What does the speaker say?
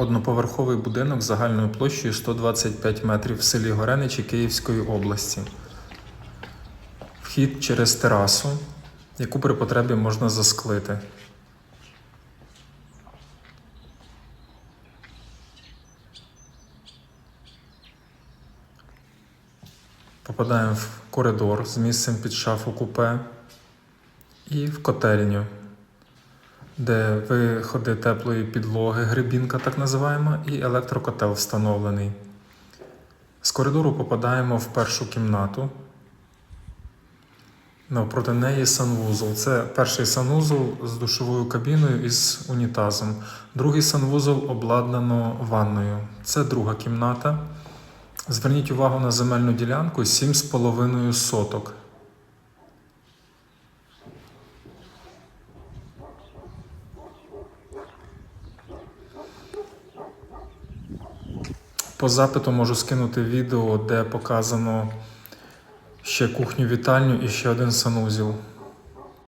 Одноповерховий будинок загальною площею 125 метрів в селі Гореничі Київської області. Вхід через терасу, яку при потребі можна засклити. Попадаємо в коридор з місцем під шафу купе і в котельню, де виходи теплої підлоги, грибінка так називаємо, і електрокотел встановлений. З коридору попадаємо в першу кімнату. Навпроти неї санвузол. Це перший санвузол з душовою кабіною і з унітазом. Другий санвузол обладнано ванною. Це друга кімната. Зверніть увагу на земельну ділянку 7,5 соток. По запиту можу скинути відео, де показано ще кухню вітальню і ще один санузел.